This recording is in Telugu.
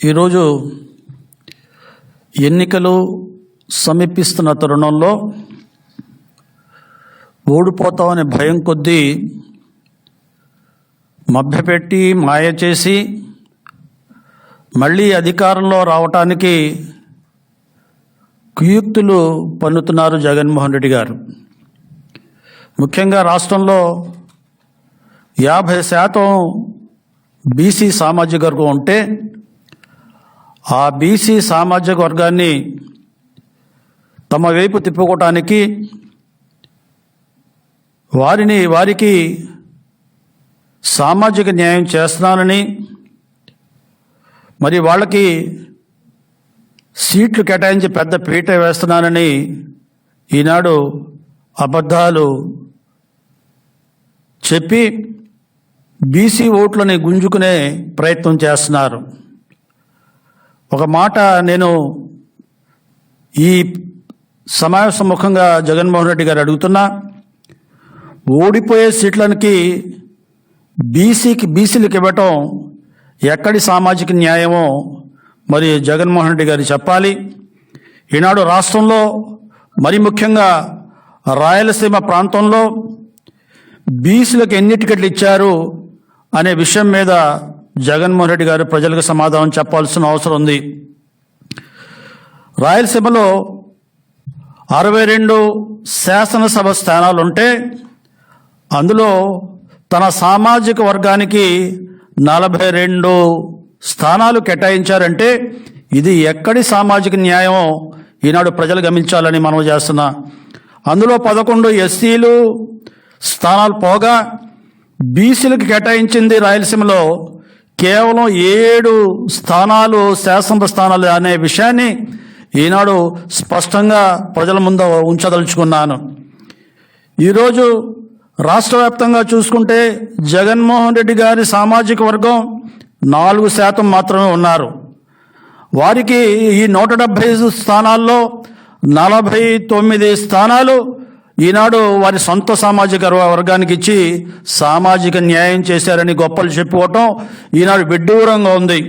ఈరోజు ఎన్నికలు సమీపిస్తున్న తరుణంలో ఓడిపోతామనే భయం కొద్దీ మభ్యపెట్టి మాయ చేసి మళ్ళీ అధికారంలో రావటానికి కుయుక్తులు పన్నుతున్నారు జగన్మోహన్ రెడ్డి గారు. ముఖ్యంగా రాష్ట్రంలో యాభై శాతం బీసీ సామాజిక వర్గం ఉంటే ఆ బీసీ సామాజిక వర్గాన్ని తమ వైపు తిప్పుకోవటానికి వారిని వారికి సామాజిక న్యాయం చేస్తున్నానని మరి వాళ్ళకి సీట్లు కేటాయించి పెద్ద పీట వేస్తున్నానని ఈనాడు అబద్ధాలు చెప్పి బీసీ ఓట్లని గుంజుకునే ప్రయత్నం చేస్తున్నారు. ఒక మాట నేను ఈ సమావేశం ముఖంగా జగన్మోహన్ రెడ్డి గారు అడుగుతున్నా. ఓడిపోయే సీట్లకి బీసీకి బీసీలకు ఇవ్వటం ఎక్కడి సామాజిక న్యాయమో మరి జగన్మోహన్ రెడ్డి గారు చెప్పాలి. ఈనాడు రాష్ట్రంలో మరి ముఖ్యంగా రాయలసీమ ప్రాంతంలో బీసీలకు ఎన్ని టికెట్లు ఇచ్చారు అనే విషయం మీద జగన్మోహన్ రెడ్డి గారు ప్రజలకు సమాధానం చెప్పాల్సిన అవసరం ఉంది. రాయలసీమలో అరవై రెండు శాసనసభ స్థానాలు ఉంటే అందులో తన సామాజిక వర్గానికి నలభై రెండు స్థానాలు కేటాయించారంటే ఇది ఎక్కడి సామాజిక న్యాయమో ఈనాడు ప్రజలు గమనించాలని మనం చేస్తున్నా. అందులో పదకొండు ఎస్సీలు స్థానాలు పోగా బీసీలకు కేటాయించింది రాయలసీమలో కేవలం ఏడు స్థానాలు శాసనసభ స్థానాలు అనే విషయాన్ని ఈనాడు స్పష్టంగా ప్రజల ముందు ఉంచదలుచుకున్నాను. ఈరోజు రాష్ట్ర వ్యాప్తంగా చూసుకుంటే జగన్మోహన్ రెడ్డి గారి సామాజిక వర్గం నాలుగు శాతం మాత్రమే ఉన్నారు. వారికి ఈ నూట డెబ్భై ఐదు స్థానాల్లో నలభై తొమ్మిది స్థానాలు ఈనాడు వారి సొంత సామాజిక వర్గానికి ఇచ్చి సామాజిక న్యాయం చేశారని గొప్పలు చెప్పుకోవటం ఈనాడు విడ్డూరంగా ఉంది.